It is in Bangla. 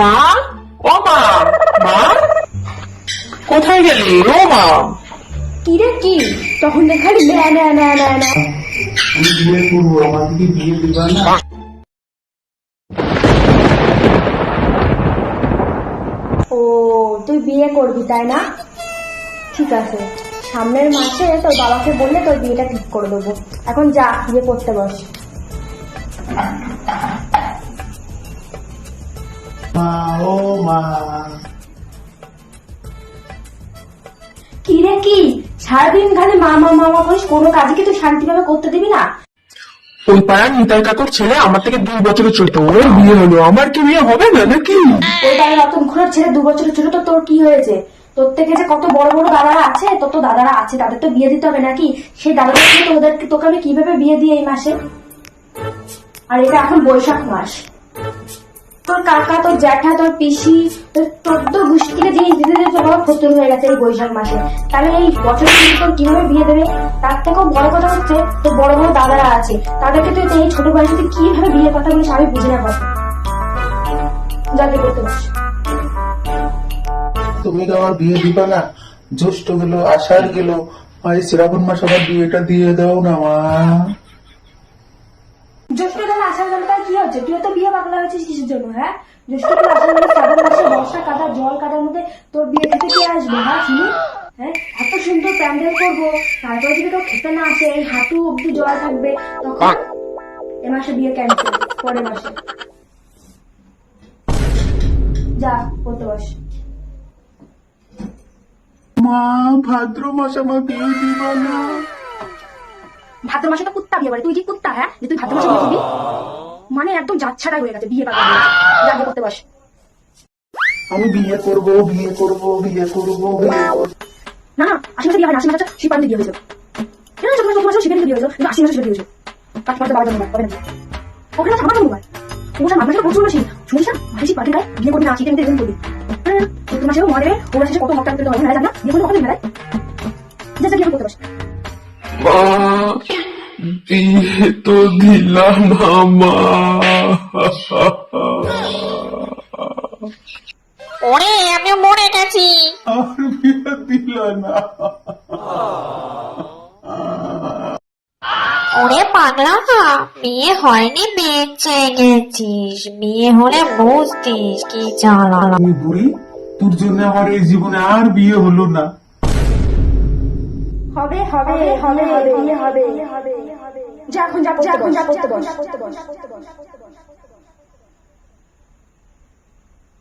মা ও মা মা কোথায় গেলি? ও মা। কি রে কি? তখন দেখালি আমি বিয়ে করব আমাকে বিয়ে দিবা না। ও তুই বিয়ে করবি তাই না? ঠিক আছে। সামনের মাসে তোর বাবাকে বললে তোর বিয়েটা ঠিক করে দেবো। এখন যা বিয়ে করতে বস। মা। ও মা কি রে কি? সারাদিন খালি মামা মামা করিস কোনো কাজে কি তুই শান্তিভাবে করতে দিবি না? ওই পাড়ার নিতাই কাকুর ছেলে আমার থেকে দুই বছরের ছোট ওর বিয়ে হলো। আমার কি বিয়ে হবে না নাকি? ওই বাড়ির রতন ঘোরার ছেলে দু বছরের ছোট তো তোর কি হয়েছে? তোর থেকে যে কত বড় বড় দাদারা আছে তোর তো দাদারা আছে তাদের তো বিয়ে দিতে হবে নাকি? সেই দাদাদের থেকে তোদেরকে তোকে আমি কীভাবে বিয়ে দিই এই মাসে? আর এটা এখন বৈশাখ মাস। তোর কাকা তোর জ্যাঠা তোর পিসি তোর চোদ্দ গোষ্ঠীকে জিনিস দিতে দিতে তোর বাবা ফতুর হয়ে গেছে এই বৈশাখ মাসে। তাহলে এই বছর তোর কীভাবে বিয়ে দেবে? তার থেকেও বড় কথা হচ্ছে তোর বড় বড় দাদারা আছে তাদেরকে তুই এই ছোট বয়সে তুই কীভাবে বিয়ের কথা বলিস আমি বুঝি না কথা যাতে করতে তুমি তো আমার বিয়ে দিবা না। জ্যৈষ্ঠ গেল আষাঢ় গেল। এই শ্রাবণ মাস আমার বিয়েটা দিয়ে দাও না মা। জ্যৈষ্ঠ কালে আষাঢ় গেলে কি হচ্ছে? তুই তো বিয়ে পাগলা হয়েছিস কিসের জন্য হ্যাঁ? জ্যৈষ্ঠ শ্রাবণ মাসে বর্ষা কাদা জল কাদার মধ্যে তোর বিয়ে খেতে কে আসবে হ্যাঁ শুনি? হ্যাঁ? এত সুন্দর প্যান্ডেল করব তারপরে যদি কেউ খেতে না আসে এই হাঁটু অব্দি জল থাকবে তখন এ মাসে বিয়ে ক্যান্সেল পরের মাসে। যা করতে বস। মা ভাদ্র মাস আমার বিয়ে দিবা না ভাদ্র মাসে তো কুত্তা বিয়ে করে তুই কি কুত্তা হ্যাঁ? যে তুই ভাদ্র মাসে বিয়ে করবি? মানে একদম যাচ্ছাড়াই হয়ে গেছে বিয়ে পাগলা হয়ে গেছে। যা করতে বস আমি বিয়ে করব বিয়ে করব বিয়ে করব। বিয়ে করব না না আশি মাসে বিয়ে হয় না মাসে শিপান্তে বিয়ে হয়েছিল কেন মাসে শিপান্তে বিয়ে কিন্তু আশি মাসে বাবা জন্ম হবে না ওখানে আমার জন্ম হয় ওখানে প্রচুর শুনিস না? মাসে গায়ে বিয়ে করবি না শীতের মধ্যে এরকম করবি। হ্যাঁ চোদ্দ মাসেও মা ওরা শেষে কত পেতে হবে না জানা বিয়ে মেলায়? যা যা বিয়ে করতে বিয়ে তো দিলাম ওরে আমি মরে গেছি। আর বিয়ে দিল না ওরে পাগলা না বিয়ে হয়নি বেঁচে গেছিস। বিয়ে হলে বুঝতিস কি জ্বালা আমি বুড়ি তোর জন্য আমার এই জীবনে আর বিয়ে হলো না। হবে হবে হবে হবে হবে যা এখন যা হবে এখন যা হবে বস